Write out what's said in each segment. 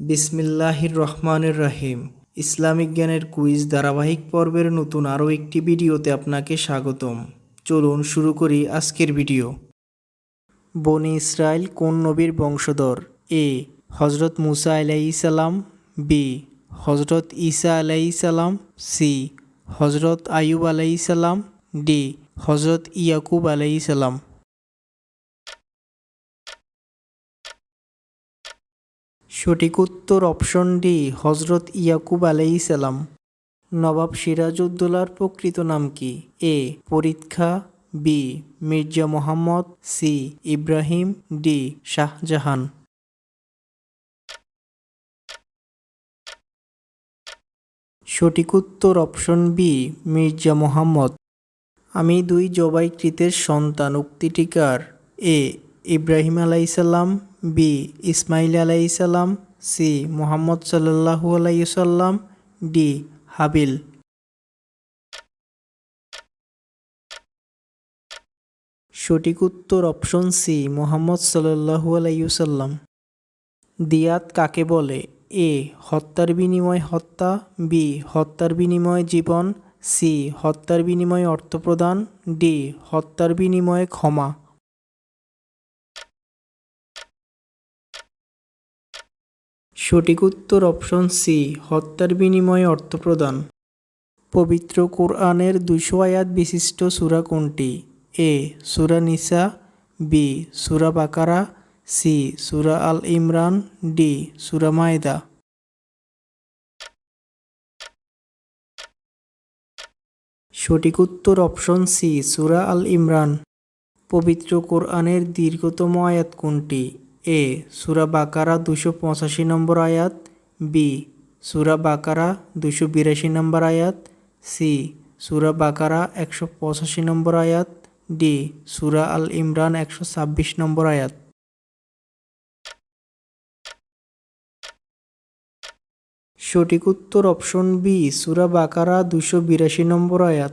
বিসমিল্লাহির রহমানের রহিম। ইসলামিক জ্ঞানের কুইজ ধারাবাহিক পর্বের নতুন আরও একটি ভিডিওতে আপনাকে স্বাগতম। চলুন শুরু করি আজকের ভিডিও। বনি ইসরায়েল কোন নবীর বংশধর? এ. হজরত মুসা আলাইসালাম বি. হজরত ঈসা আলাইসালাম সি. হজরত আয়ুব আলাইসালাম ডি. হজরত ইয়াকুব আলাইসালাম সঠিক উত্তর অপশন ডি হজরত ইয়াকুব আলাইসালাম নবাব সিরাজউদ্দৌলার প্রকৃত নাম কি? এ, পরীক্ষা। B, Mirza Mohammad. C, Ibrahim. D, Shahjahan. সঠিক উত্তর অপশন বি মির্জা মোহাম্মদ। আমি দুই জবাইকৃতের সন্তান উক্তিটিকার এ, ইব্রাহিম আলাইসাল্লাম বি ইসমাইল আলাইসাল্লাম সি মোহাম্মদ সাল্লাহু আলাইসাল্লাম ডি হাবিল। সঠিক উত্তর অপশন সি মোহাম্মদ সাল্লাহু আলাইসাল্লাম দিয়াত কাকে বলে? এ হত্যার বিনিময় হত্যা বি হত্যার বিনিময় জীবন সি হত্যার বিনিময়ে অর্থ প্রদান ডি হত্যার বিনিময়ে ক্ষমা। সঠিক উত্তর অপশন সি হত্যার বিনিময়ে অর্থ প্রদান। পবিত্র কোরআনের দুশো আয়াত বিশিষ্ট সুরা কোনটি? এ, সুরা নিসা, বি, সুরা বাকারা, সি, সুরা আল ইমরান, ডি, সুরা মায়দা। সঠিক উত্তর অপশন সি, সুরা আল ইমরান। পবিত্র কোরআনের দীর্ঘতম আয়াত কোনটি? এ, সুরা বাকারা দুশো পঁচাশি নম্বর আয়াত, বি, সুরা বাকারা দুশো বিরাশি নম্বর আয়াত, সি, সুরা বাকারা একশো পঁচাশি নম্বর আয়াত, ডি, সুরা আল ইমরান একশো ছাব্বিশ নম্বর আয়াত। সঠিক উত্তর অপশন বি, সুরা বাকারা দুশো বিরাশি নম্বর আয়াত।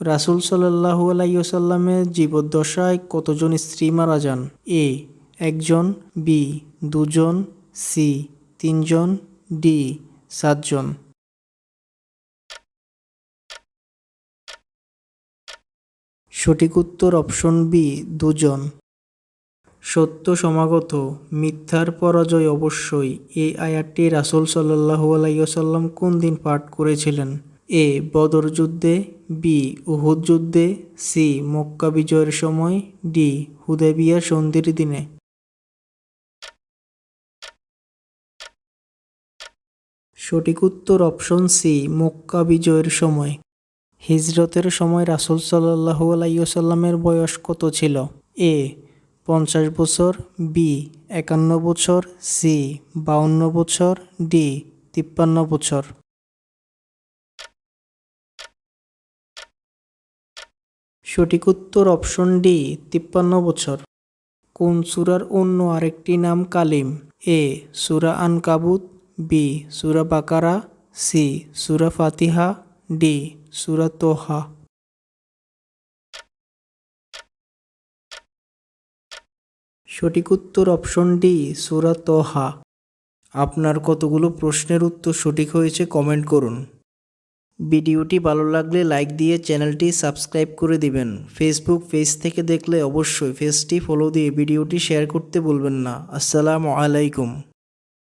রাসুল সাল্লাহু আলাইসাল্লামের জীবদ্দশায় কতজন স্ত্রী মারা যান? এ একজন বি দুজন সি তিনজন ডি সাতজন। সঠিক উত্তর অপশন বি দুজন। সত্য সমাগত, মিথ্যার পরাজয় অবশ্যই। এই আয়াতটি রাসুল সাল্লাহু আলাইসাল্লাম কোন দিন পাঠ করেছিলেন? এ, বদর যুদ্ধে বি উহুদ যুদ্ধে সি মক্কা বিজয়ের সময় ডি হুদেবিয়া সন্ধির দিনে। সঠিক উত্তর অপশন সি মক্কা বিজয়ের সময়। হিজরতের সময় রাসুল সাল্লাহু আলাইসাল্লামের বয়স কত ছিল? এ পঞ্চাশ বছর বি একান্ন বছর সি বাউন্ন বছর ডি তিপ্পান্ন বছর। সঠিক উত্তর অপশন ডি তিপ্পান্ন বছর। কোন সুরার অন্য আরেকটি নাম কালিম? এ সুরা আন কাবুত বি সুরা বাকারা সি সুরা ফাতিহা ডি সুরা তোহা সঠিক উত্তর অপশন ডি সুরা তোহা আপনার কতগুলো প্রশ্নের উত্তর সঠিক হয়েছে কমেন্ট করুন। ভিডিওটি ভালো লাগলে লাইক দিয়ে চ্যানেলটি সাবস্ক্রাইব করে দিবেন। ফেসবুক পেজ থেকে দেখলে অবশ্যই পেজটি ফলো দিয়ে ভিডিওটি শেয়ার করতে বলবেন না। আসসালামু আলাইকুম।